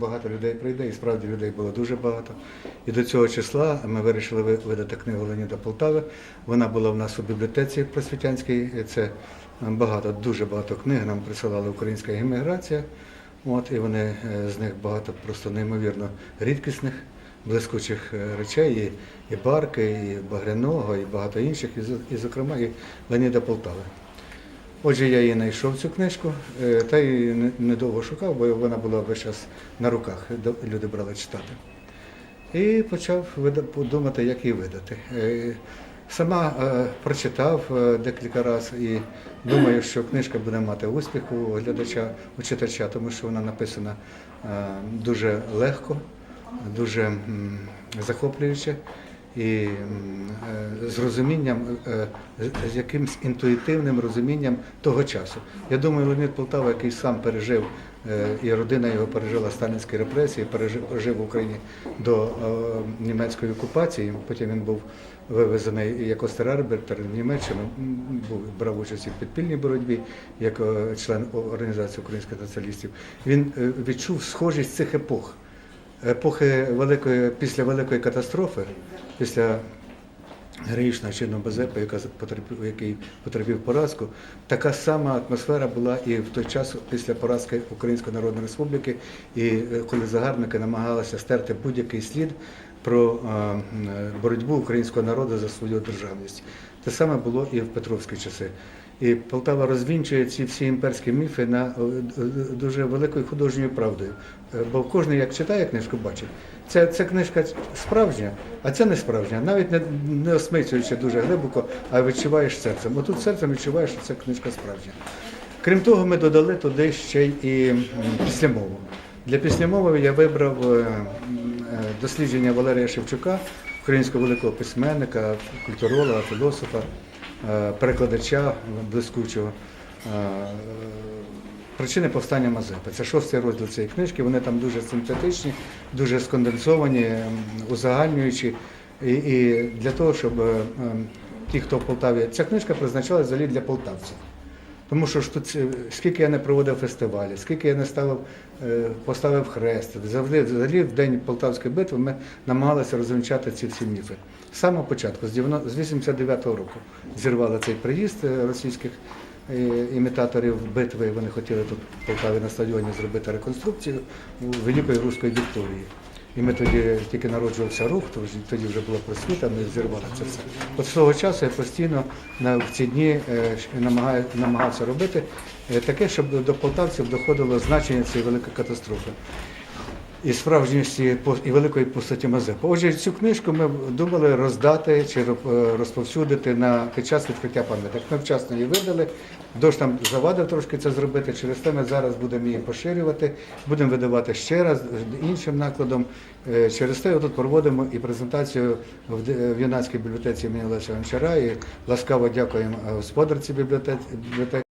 Багато людей прийде, і справді людей було дуже багато. І до цього числа ми вирішили видати книгу Леоніда Полтави. Вона була в нас у бібліотеці просвітянській. Це багато, дуже багато книг нам присилала українська еміграція. От, і вони е, з них багато просто неймовірно рідкісних, блискучих е, речей, і, і барки, і Багряного, і багато інших, і, і зокрема і Леоніда Полтави. Отже, я її знайшов цю книжку, е, та й недовго шукав, бо вона була весь час на руках, люди брали читати. І почав думати, як її видати. Е, Сама е, прочитав декілька разів і думаю, що книжка буде мати успіх у глядача, у читача, тому що вона написана дуже легко, дуже захоплююче і е, з розумінням, е, з- якимсь інтуїтивним розумінням того часу. Я думаю, Леонід Полтава, який сам пережив, е, і родина його пережила сталінські репресії, пережив, в Україні до німецької окупації. Потім він був вивезений як остерарбітер в Німеччину, був брав участь в підпільній боротьбі як член організації українських націоналістів. Він відчув схожість цих епох епохи великої після великої катастрофи, після героїчного чину Базепа, яка потерпів, який потерпів поразку, така сама атмосфера була і в той час після поразки Української Народної Республіки, і е, коли загарбники намагалися стерти будь-який слід про е, боротьбу українського народу за свою державність. Те саме було і в Петровські часи. І Полтава розвінчує ці всі імперські міфи на е, е, дуже великою художньою правдою. Бо кожен, як читає книжку, бачить, це, це книжка справжня, а це не справжня, навіть не, не осмислюючи дуже глибоко, а відчуваєш серцем. Отут серцем відчуваєш, що це книжка справжня. Крім того, ми додали туди ще й післямову. Для післямови я вибрав дослідження Валерія Шевчука, українського великого письменника, культуролога, філософа, е, перекладача блискучого. е, Причини повстання Мазепи. Це шостий розділ цієї книжки. Вони там дуже синтетичні, дуже сконденсовані, узагальнюючі. І, і для того, щоб е, ті, хто в Полтаві, ця книжка призначалась взагалі для полтавців. Тому що ж тут е, скільки я не проводив фестивалі, скільки я не ставив, е, поставив хрест, завжди взагалі в день Полтавської битви ми намагалися розвінчати ці всі міфи. З самого початку, з 90 89-го року, зірвали цей приїзд е, російських імітаторів битви. Вони хотіли тут в Полтаві на стадіоні зробити реконструкцію Великої Руської Вікторії. І ми тоді тільки народжувався рух, то тоді вже була просвіта, ми зірвали це все. От з того часу я постійно в ці дні е, намагався робити е, таке, щоб до полтавців доходило значення цієї великої катастрофи і справжністі по- і великої постаті Мазепи. Отже, цю книжку ми думали роздати чи е, розповсюдити на під час відкриття пам'яток. Ми вчасно її видали. Дощ там завадив трошки це зробити. Через те ми зараз будемо її поширювати, будемо видавати ще раз іншим накладом. Е, Через те тут проводимо і презентацію в в юнацькій бібліотеці імені Леся Гончара. І ласкаво дякуємо е, господарці бібліотеки.